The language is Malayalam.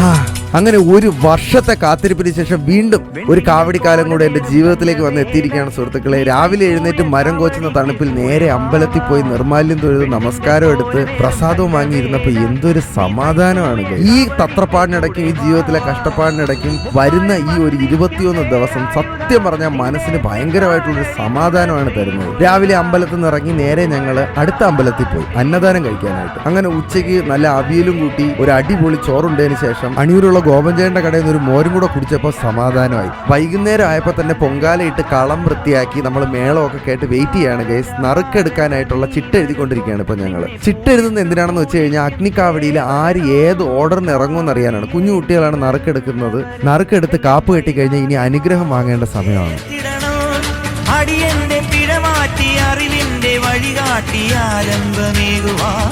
Huh. അങ്ങനെ ഒരു വർഷത്തെ കാത്തിരിപ്പിന് ശേഷം വീണ്ടും ഒരു കാവടിക്കാലം കൂടെ എന്റെ ജീവിതത്തിലേക്ക് വന്ന് എത്തിയിരിക്കുകയാണ് സുഹൃത്തുക്കളെ. രാവിലെ എഴുന്നേറ്റ് മരം കോച്ചുന്ന തണുപ്പിൽ നേരെ അമ്പലത്തിൽ പോയി നിർമാല്യം തൊഴുത് നമസ്കാരം എടുത്ത് പ്രസാദവും വാങ്ങിയിരുന്നപ്പോ എന്തൊരു സമാധാനമാണ് ഈ തത്രപ്പാടിനിടയ്ക്കും ഈ ജീവിതത്തിലെ കഷ്ടപ്പാടിനിടയ്ക്കും വരുന്ന ഈ ഒരു ഇരുപത്തിയൊന്ന് ദിവസം സത്യം പറഞ്ഞാൽ മനസ്സിന് ഭയങ്കരമായിട്ടുള്ളൊരു സമാധാനമാണ് തരുന്നത്. രാവിലെ അമ്പലത്തിൽ നിന്ന് ഇറങ്ങി നേരെ ഞങ്ങൾ അടുത്ത അമ്പലത്തിൽ പോയി അന്നദാനം കഴിക്കാനായിട്ട്. അങ്ങനെ ഉച്ചയ്ക്ക് നല്ല അവിയലും കൂട്ടി ഒരു അടിപൊളി ചോറുണ്ടതിന് ശേഷം അണിയൂരുള്ള ഗോപഞ്ചേന്റെ കടയിൽ നിന്ന് ഒരു മോരും കൂടെ കുടിച്ചപ്പോൾ സമാധാനമായി. വൈകുന്നേരം ആയപ്പോൾ തന്നെ പൊങ്കാലയിട്ട് കളം വൃത്തിയാക്കി നമ്മൾ മേളമൊക്കെ കേട്ട് വെയിറ്റ് ചെയ്യാണ് ഗൈസ് നറുക്കെടുക്കാനായിട്ടുള്ള ചിട്ട എഴുതിക്കൊണ്ടിരിക്കുകയാണ് ഇപ്പൊ ഞങ്ങൾ. ചിട്ട എഴുതുന്നത് എന്തിനാണെന്ന് വെച്ച് കഴിഞ്ഞാൽ അഗ്നിക്കാവടിയിൽ ആര് ഏത് ഓർഡറിന് ഇറങ്ങുമെന്ന് അറിയാനാണ്. കുഞ്ഞു കുട്ടികളാണ് നറുക്കെടുക്കുന്നത്. നറുക്കെടുത്ത് കാപ്പ് കെട്ടി കഴിഞ്ഞാൽ ഇനി അനുഗ്രഹം വാങ്ങേണ്ട സമയമാണ്. അടിയന്റെ വഴികാട്ടി ആരംഭമേകുവാൻ.